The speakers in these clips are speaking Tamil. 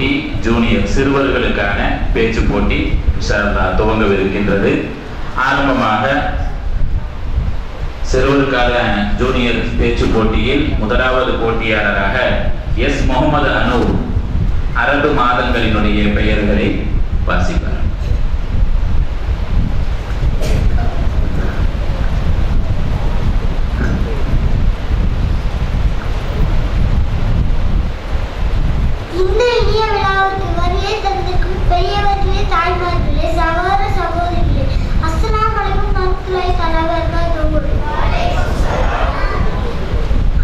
போட்டி ஜூனியர் சிறுவர்களுக்கான பேச்சு போட்டி துவங்கவிருக்கின்றது. ஆரம்பமாக சிறுவருக்காக ஜூனியர் பேச்சு போட்டியில் முதலாவது போட்டியாளராக எஸ். முகமது அனூர் அரபு மாதங்களினுடைய பெயர்களை வாசிப்பார். பெரியவர்களே தாய்மார்களே சகோதர சகோதரிகளே அஸ்லாம் வலைக்கும் நன்கொலை தலைவர்கள்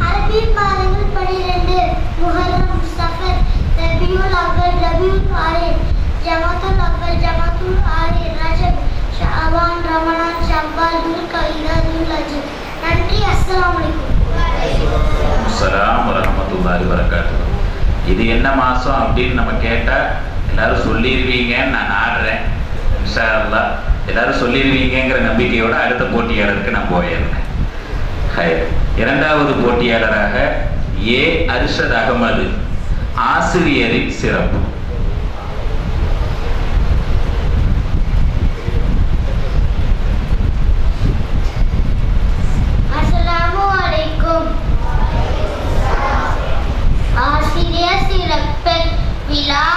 அரபி மாதங்கள் பனிரெண்டு முஹர்ரம் சஃபர் ரபியுல் அவ்வல் ரபியுல் ஆரியன் ஜமாத்துல் அவ்வல் ஜமாத்துல் ஆரியன் ரஜப் ஷாபான் ரமணான் ஷவ்வால் துல் கைதா துல் அஜிப் நன்றி அஸ்லாம் வலைக்கும் அஸ்லாம் வரமத்துல்லாஹி வரகாத்துஹு இது என்ன மாதம் அப்படின்னு நம்ம கேட்டால் எல்லாரும் சொல்லிடுவீங்கன்னு நான் ஆடுறேன் இன்ஷால்லா எல்லாரும் சொல்லிடுவீங்கிற நம்பிக்கையோட அடுத்த போட்டியாளருக்கு நான் போயிருந்தேன். இரண்டாவது போட்டியாளராக ஏ. அரிஷத் அகமது. ஆசிரியரின் சிறப்பு. ஆசிரியர் சிறப்பு விழா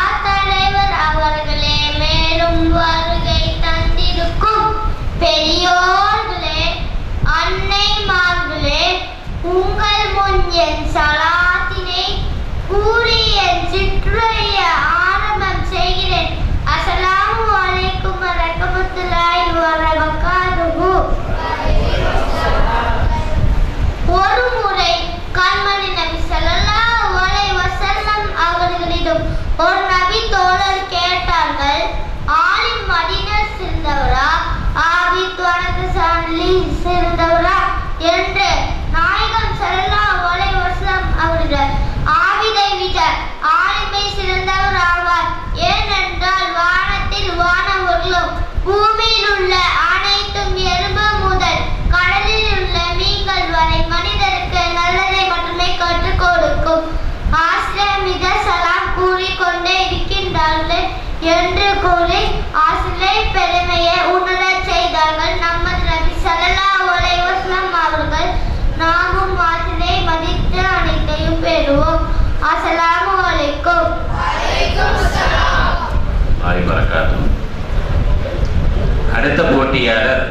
சிறப்புரையாளர்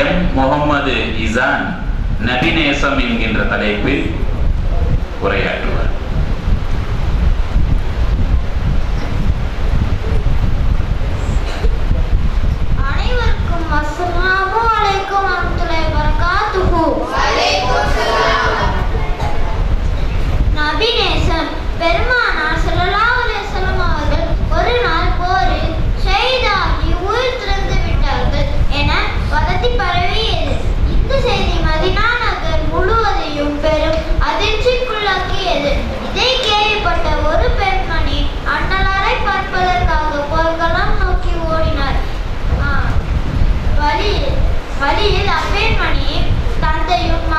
எம் முகமது இசான் நபிநேசம் என்கின்ற தலைப்பில் உரையாற்றுவார். நபிநேசன் வழியில் அப்பேர்மணியை தந்தையும்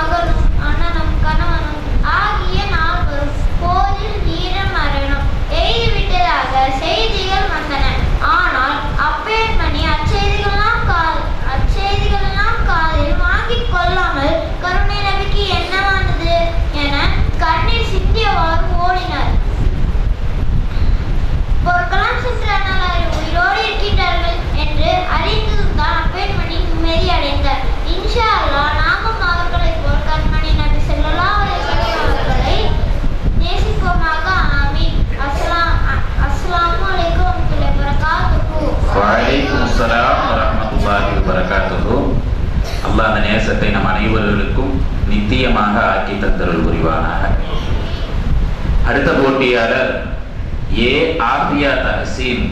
போட்டியாளர் ஏ ஆர்டியா தஹசீன்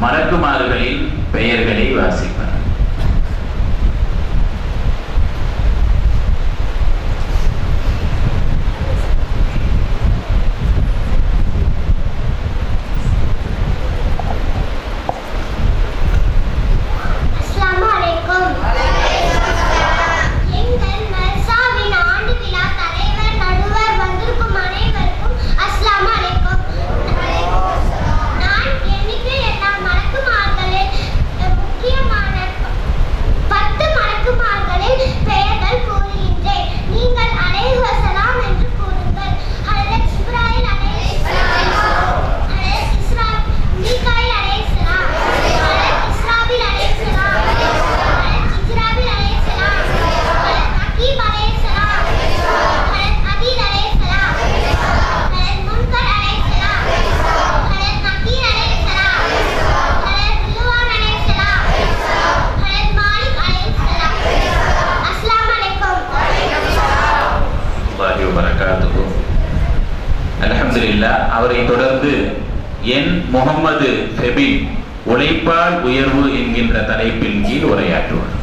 மலக்குமார்களின் பெயர்களை வாசி அலமதுல்லா அவரை தொடர்ந்து என் முகமது ஃபெபின் உழைப்பால் உயர்வு என்கின்ற தலைப்பின் கீழ் உரையாற்றுவார்.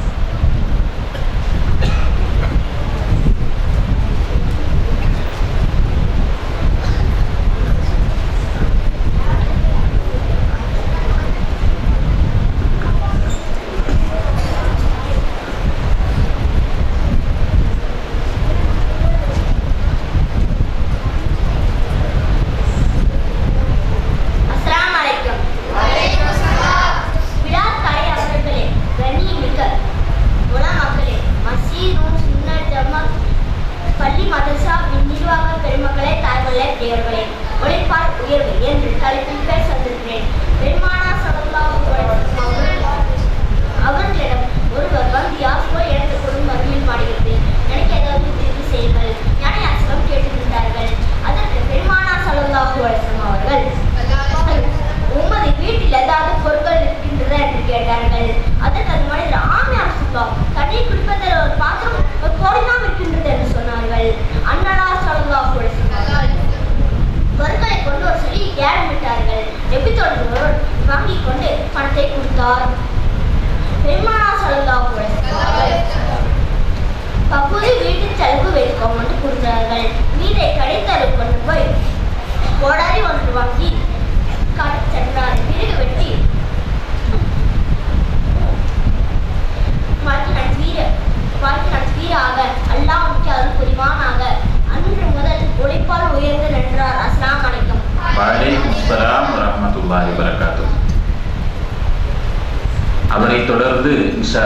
இன்ஷா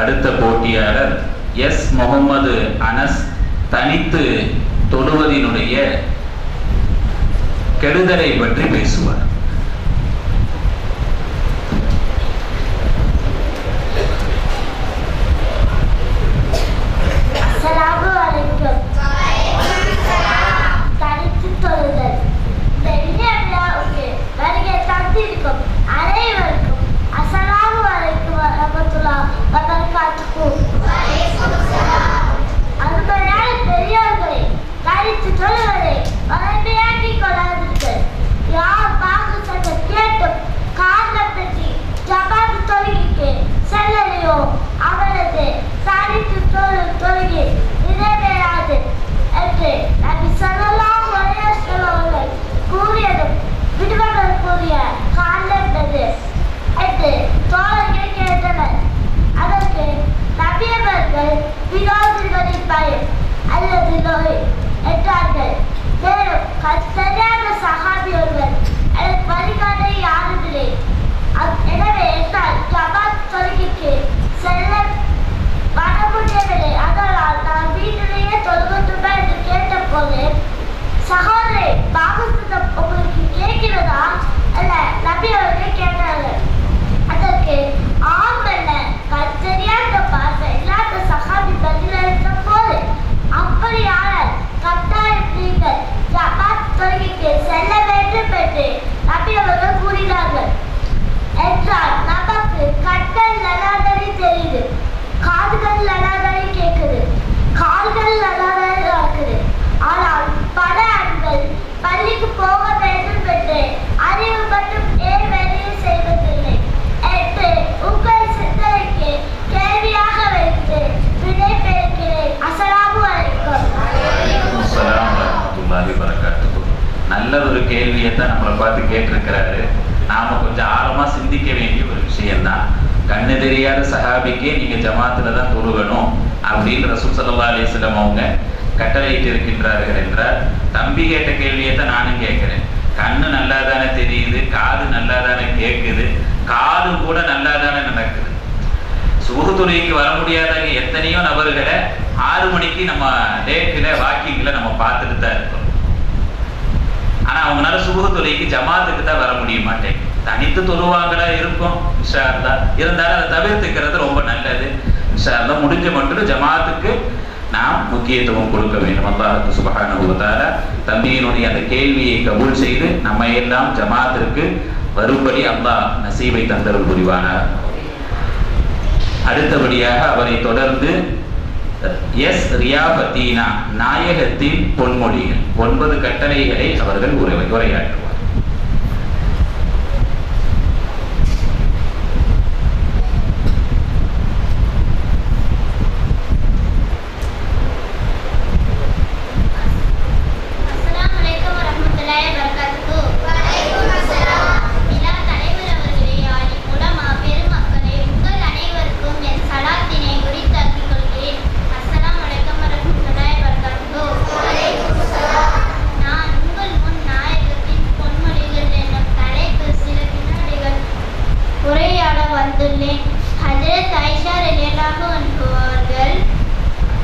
அடுத்த போட்டியாளர் எஸ் முகமது அனஸ் தனித்து தொடுவதினுடைய கெடுதலை பற்றி பேசுவார். வரஹ்மத்துல்லாஹி வரகாத்துஹு நல்ல ஒரு கேள்வியை தான் நம்மளை பார்த்து கேட்டிருக்கிறாரு. நாம கொஞ்சம் ஆழமா சிந்திக்க வேண்டிய ஒரு விஷயம்தான். கண்ணு தெரியாத சஹாபிக்கே நீங்க ஜமாத்துல தான் தொழுகணும் அப்படின்னு ரசூல் சல்லா அலிஸ்லம் அவங்க கட்டளையிட்டு இருக்கின்றார்கள் என்றால் தம்பி கேட்ட கேள்வியை தான் நானும் கேட்கிறேன். கண்ணு நல்லா தானே தெரியுது காது நல்லா தானே கேட்குது காலும் கூட நல்லா தானே நடக்குது சுகுதுறைக்கு வர முடியாதவங்க எத்தனையோ நபர்களை ஆறு மணிக்கு நம்ம டேட்டில் வாக்கிங்கில் நம்ம பார்த்துட்டு தான் இருக்கோம். ஆனா அவங்களால சுகுதுறைக்கு ஜமாத்துக்கு தான் வர முடிய மாட்டேன். தனித்து தொழுவாங்களா இருக்கும் இன்ஷா இருந்தாலும் அதை தவிர்த்துக்கிறது ரொம்ப நல்லது. இன்ஷா முடிஞ்ச மட்டும் ஜமாத்துக்கு நாம் முக்கியத்துவம் கொடுக்க வேண்டும். அல்லாஹுக்கு சுபஹானஹு தம்பியினுடைய அந்த கேள்வியை கபூல் செய்து நம்ம எல்லாம் ஜமாத்திற்கு வரும்படி அல்லாஹ் நசீவை தந்தருள் புரிவானார் அடுத்தபடியாக அவரை தொடர்ந்து எஸ் ரியாபத்தீனா நாயகத்தின் பொன்மொழிகள். ஒன்பது கட்டளைகளை அவர்கள் உரை உரையாற்றுவார் வந்துள்ளேன். ஹஜரத் ஐஷா ரலியல்லாஹு அவர்கள்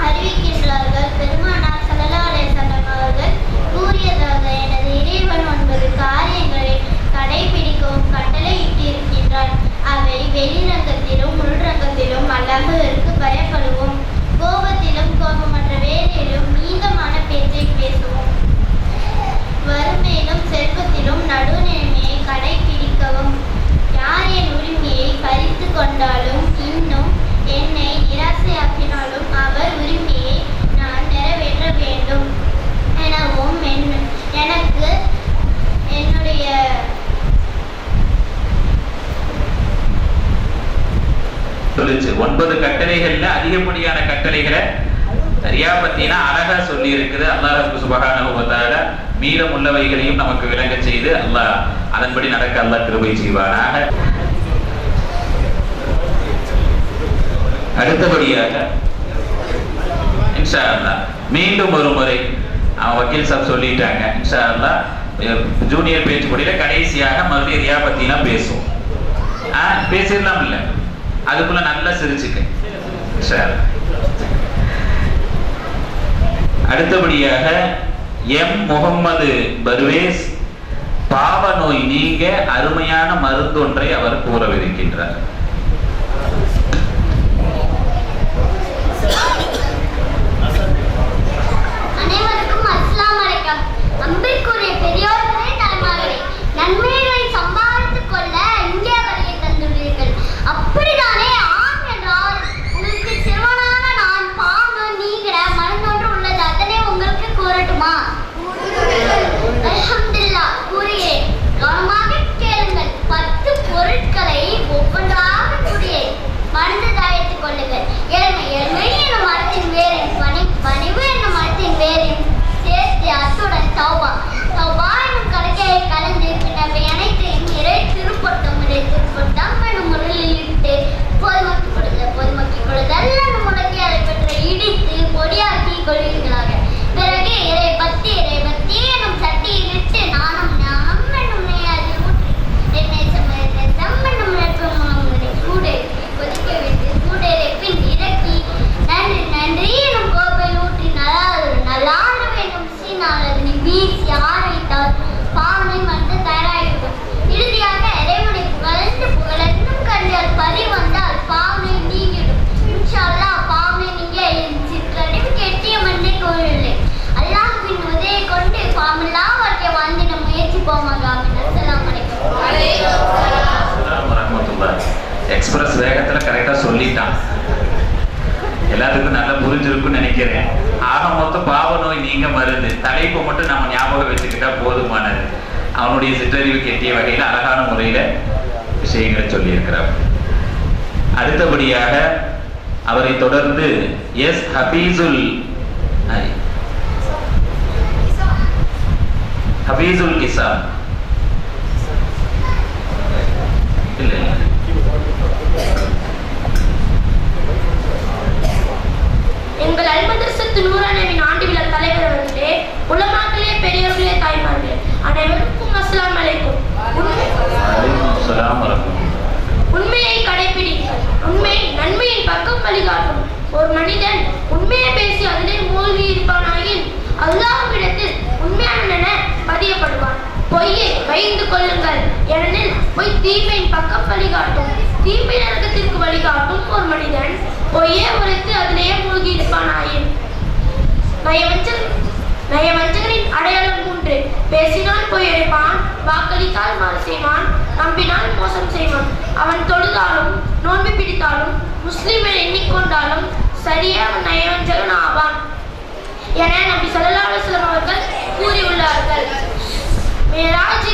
அறிவிக்கின்றார்கள். பெருமானார் ஸல்லல்லாஹு அலைஹி அவர்கள் கூறியதாக எனது இறைவன் ஒன்பது காரியங்களை கடைபிடிக்கவும் கட்டளையிட்டிருக்கின்றார் அவை வெளிரங்கத்திலும் உள்ரங்கத்திலும் அல்லாஹ்விற்கு பயப்படுவோம். கோபத்திலும் கோபமற்ற வேலையிலும் நீதமான பேச்சை பேசுவோம். வறுமையிலும் செல்வத்திலும் நடுநிலைமையை கடைபிடிக்கவும் யார் என் உரிமையை பறித்து கொண்டாலும் இன்னும் என்னை நிராசையாக்கினாலும் அவர் உரிமையை நான் நிறைவேற்ற வேண்டும் எனவும் என்- எனக்கு என்னுடைய சொல்லுச்சு. ஒன்பது கட்டளைகள்ல அதிகப்படியான கட்டளைகளை சரியா பார்த்தீங்கன்னா அழகா சொல்லி இருக்குது அல்லாஹ் சுபகான மீதம் உள்ளவைகளையும் நமக்கு விளங்க செய்து அல்லாஹ் அதன்படி நடக்க அல்லாஹ் கிருபை செய்வாராக அடுத்தபடியாக இன்ஷா அல்லாஹ் மீண்டும் ஒரு முறை அவன் வக்கீல் சாப் சொல்லிட்டாங்க. இன்ஷா அல்லாஹ் ஜூனியர் பேச்சு போட்டியில கடைசியாக மறுபடியும் ரியா பத்திலாம் பேசுவோம் பேசிடலாம் இல்ல. அதுக்குள்ள நல்லா சிரிச்சுக்க. அடுத்தபடியாக எம் முகம்மது பர்வேஸ் பாவ நோய் நீங்க அருமையான மருந்தொன்றை அவர் கூறவிருக்கின்றார். விஷயங்களை சொல்லியிருக்கிறார் அடுத்தபடியாக அவரை தொடர்ந்து எஸ் ஹபீசுல். ஹபீசுல் கிசான் இல்லை எங்கள் அல்மதர்சத்து நூறானவின் ஆண்டு விழா தலைவர் அவர்களே உலமாக்களே பெரியவர்களே தாய்மார்களே அனைவருக்கும் அஸ்ஸலாமு அலைக்கும் வலைக்கும் அஸ்ஸலாம் வரஹ்மத்துல்லாஹ். உண்மையை கடைபிடிங்கள் உண்மை நன்மையின் பக்கம் வழிகாட்டும். ஒரு மனிதன் உண்மையை பேசி அதிலே மூழ்கி இருப்பானாயின் அல்லாஹ்விடத்தில் உண்மையான பதியப்படுவான். பொய்யை பயந்து கொள்ளுங்கள். ஏனெனில் பொய் தீமையின் பக்கம் வழிகாட்டும். தீமை நரகத்திற்கு வழிகாட்டும் ஒரு மனிதன் பொய்யே உரைத்து அதிலேயே மூழ்கி இருப்பானாயின். நயவஞ்சன் நயவஞ்சகரின் அடையாளம் மூன்று. பேசினால் பொய் அடைப்பான் வாக்களித்தால் மாறு செய்வான் நம்பினால் மோசம் செய்வான். அவன் தொழுதாலும் நோன்பு பிடித்தாலும் முஸ்லிம் எண்ணிக்கொண்டாலும் சரியே அவன் நயவஞ்சகன் ஆவான். என நம்பி ஸல்லல்லாஹு அவர்கள் கூறியுள்ளார்கள். மேராஜ்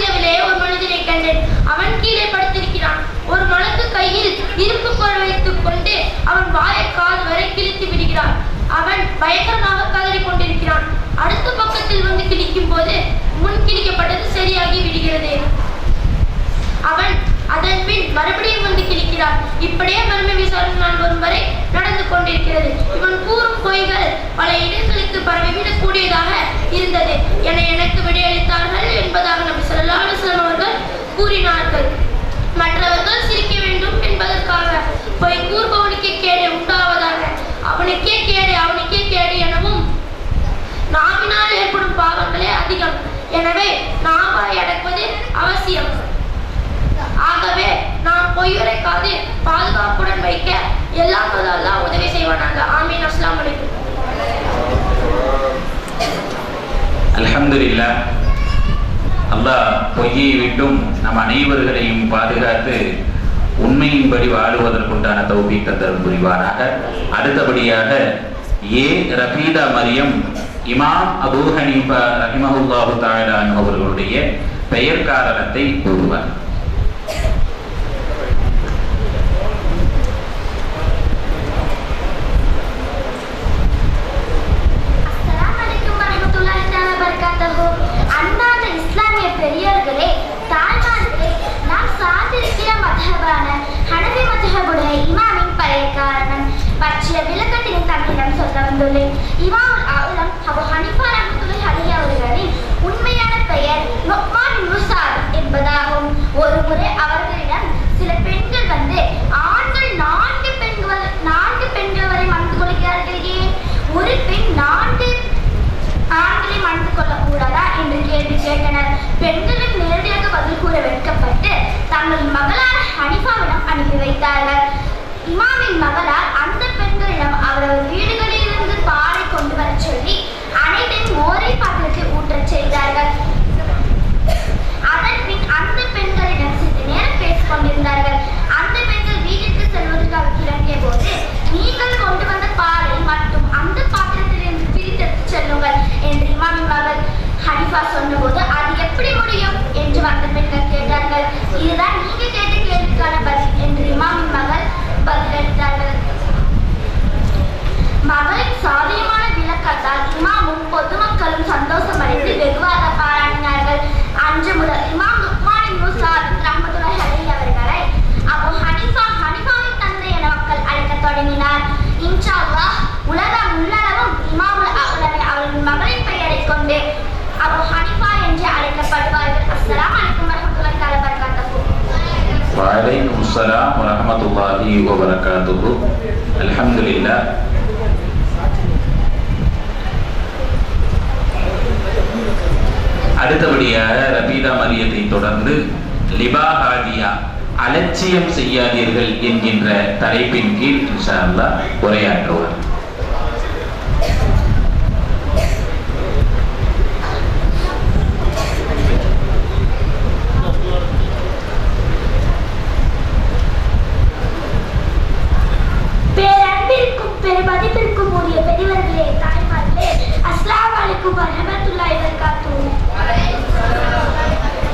ஒரு மனிதனை கண்டேன் அவன் கீழே படுத்திருக்கிறான். ஒரு மலக்கு கையில் இரும்பு குரல் வைத்துக் கொண்டு அவன் வாயை காது வரை கிழித்து விடுகிறான். அவன் பயங்கரமாக கதறிக் கொண்டிருக்கிறான். அடுத்த பக்கத்தில் வந்து கிழிக்கும் போது முன் கிழிக்கப்பட்டது சரியாகி விடுகிறது. அவன் அதன் பின் மறுபடியும் வந்து கிழிக்கிறான் இப்படியே மர்ம விசாரணை நான் வரும் வரை நடந்து கொண்டிருக்கிறது. இவன் கூறும் பொய்கள் பல இடங்களுக்கு பரவிவிடக் கூடியதாக இருந்தது. என எனக்கு விடையளித்தார்கள் என்பதாக நபி சொல்லாடு அவர்கள் கூறினார்கள். மற்றவர்கள் சிரிக்க வேண்டும் என்பதற்காக பொய் கூறுபவனுக்கே கேடு உண்டாவதாக அவனுக்கே கேடு அவனுக்கே கேடு எனவும் நாவினால் ஏற்படும் பாவங்களே அதிகம். எனவே நாவாய் அடைப்பது அவசியம். ஆகவே நாம் பொய்யுரைக்காது பாதுகாப்புடன் வைக்க எல்லாம் அல்லாஹ் உதவி செய்வானாக. ஆமீன். அஸ்லாம் அலைக்கும். அலமதுல்லா அல்லாஹ் பொய்யை விட்டும் நம் அனைவர்களையும் பாதுகாத்து உண்மையின்படி வாழுவதற்குண்டான தௌபீக் தந்தரும் புரிவாராக அடுத்தபடியாக ஏ. ரபீதா மரியம் இமாம் அபூ ஹனீஃபா ரஹிமஹுல்லாஹு தஆலா அவர்களுடைய பெயர் காரணத்தை கூறுவார் அஸ்ஸலாமு அலைக்கும் வரஹ்மத்துல்லாஹி தஆலா வபரகாத்துஹு. அன்பார்ந்த இஸ்லாமிய பெரியோர்களே தாய்மார்களே நாம் சார்ந்திருக்கிற ஹனபி இமாமின் பழைய காரணம். பற்றிய விளக்கத்தினை சொல்ல வந்துள்ளேன். அபு ஹனிஃபா அவர்களின் உண்மையான பெயர் என்பதாகும். ஒரு முறை அவர்களிடம் சில பெண்கள் வந்து ஆண்கள் நான்கு பெண்கள் நான்கு பெண்கள் வரை மணந்து கொள்கிறார்கள் ஏன் ஒரு பெண் நான்கு ஆண்களை மணந்து கொள்ளக்கூடாதா? என்று கேள்வி கேட்டனர். பெண்களும் நேரடியாக பதில் கூற வெட்கப்பட்டு தங்கள் இமாமின் மகளால் அந்த பெண்களிடம் அவரவர் வீடுகளிலிருந்து பாலை கொண்டு வரச் சொல்லி அனைத்தையும் மோரை பாத்திரத்தில் ஊற்றச் செய்தார்கள். அதன் பின் அந்த பெண்களிடம் சிறிது நேரம் பேசிக் கொண்டிருந்தார்கள். அந்த பெண்கள் வீட்டிற்கு செல்வதற்காக கிளம்பிய போது நீங்கள் கொண்டு வந்த பாலை மட்டும் அந்த பாத்திரத்திலிருந்து பிரித்தெடுத்து செல்லுங்கள் என்று இமாமின் மகள் ஹனிஃபா சொன்னபோது அது எப்படி முடியும்? என்று வந்த பெண்கள் கேட்டார்கள். இதுதான் நீங்க கேட்ட கேள்விக்கான பதில் என்று இமாமின் மகள் பதிலளித்தார்கள் மகளின் சாதகமான விளக்கத்தால் இமாமும் பொதுமக்களும் சந்தோஷமடைந்து வெகுவாக பாராட்டினார்கள். அன்று முதல் இமாம் லுக்மான் இப்னு சாத் அவர்களை அபு ஹனிஃபா ஹனிஃபாவின் தந்தை என மக்கள் அழைக்க தொடங்கினார். இன்ஷா அல்லாஹ் உலகம் உள்ளளவும் இமாமுல் அவுலமை அவரின் மகளின் பெயரை கொண்டு அபு ஹனிஃபா என்று அழைக்கப்படுவார்கள். அஸ்ஸலாமு அலைக்கும் வரஹ்மத்துல்லாஹி தஆலா வபரகாத்துஹு. வலைக்கும் அஸ்ஸலாம் வரஹ்மத்துல்லாஹி வபரகாத்துஹு. அல்ஹம்துலில்லாஹ். அடுத்தபடியாக ரபீதா மரியத்தை தொடர்ந்து லிபா ஹாதியா அலட்சியம் செய்யாதீர்கள் என்கின்ற தலைப்பின் கீழ் இன்ஷா அல்லாஹ் உரையாற்றுவார் பேரன்பிற்கும் பெருமதிப்பிற்கும் உரிய பெரியவர்களே தாய்மார்களே அஸ்ஸலாமு அலைக்கும் வரஹ்மத்துல்லாஹி வபரகாத்துஹு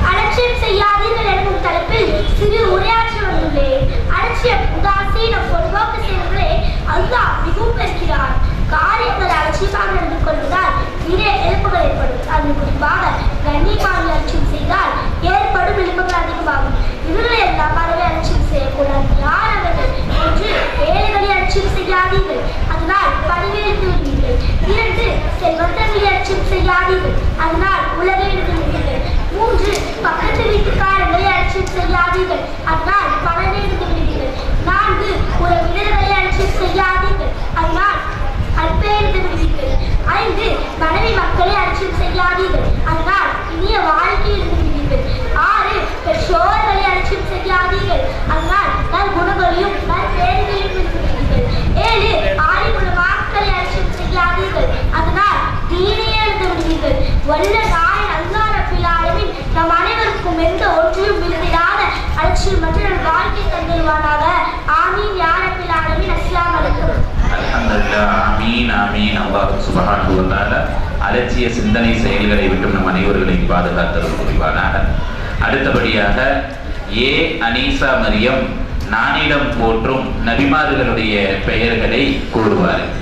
அலட்சியம் செய்யாதீர்கள் எனும் தலைப்பில் சிறு உரையாற்றி வந்துள்ளேன் அலட்சியம் உதாசீனம் பொதுவாக்கு செயல்களே அல்லாஹ் மிகவும் வெறுக்கிறார் காரியங்கள் அலட்சியமாக நடந்து கொள்வதால் நிறைய இழப்புகள் ஏற்படும் அது குறிப்பாக கண்ணியமாக அலட்சியம் செய்தால் ஏற்படும் இழப்புகள் அதிகமாகும் இவர்களை எல்லாம் பறவை அலட்சியம் செய்யக்கூடாது யார் அவர்கள் ஒன்று ஏழைகளை அலட்சியம் செய்யாதீர்கள் அதனால் பணிவிழந்து விடுவீர்கள் இரண்டு செல்வந்தர்களை அலட்சியம் அதனால் உலகை விடுவீர்கள் மூன்று பக்கத்து வீட்டுக்காரர்களை அலட்சியம் செய்யாதீர்கள். அதனால் பணத்தை இருந்து விடுவீர்கள் நான்கு உறவினர்களை அலட்சியம் செய்யாதீர்கள். அதனால் அற்பே இருந்து விடுவீர்கள் ஐந்து மனைவி மக்களை அலட்சியம் செய்யாதீர்கள் அதனால் இனிய வாழ்க்கை இழந்து விடுவீர்கள் ஆறு பெற்றோர்களை அலட்சியம் செய்யாதீர்கள் அதனால் நல் குணங்களையும் நல் பேர்களையும் இழந்து விடுவீர்கள் ஏழு ஆய்வுள்ள மாக்களை அலட்சியம் செய்யாதீர்கள் அதனால் தீனையே இழந்து விடுவீர்கள் வல்ல நாய் அல்லாஹ் ரப்பில் ஆலமீன் நம் அனைவருக்கும் எந்த ஒன்றிலும் விழுந்திடாத அலட்சியமற்ற நல் வாழ்க்கை தந்திருவானாக ஆமீன் யா ரப்பில் ஆலமீன் அஸ்ஸலாமு அலைக்கும் ஆமீன் ஆமீன். அல்லாஹ் சுப்ஹானஹு வ அலட்சிய சிந்தனை செயல்களை விட்டு நம் அனைவர்களையும் பாதுகாத்தல் புரிவானாக. அடுத்தபடியாக ஏ அனீசா மரியம் நானிடம் போற்றும் நபிமார்களுடைய பெயர்களை கூறுவார்கள்.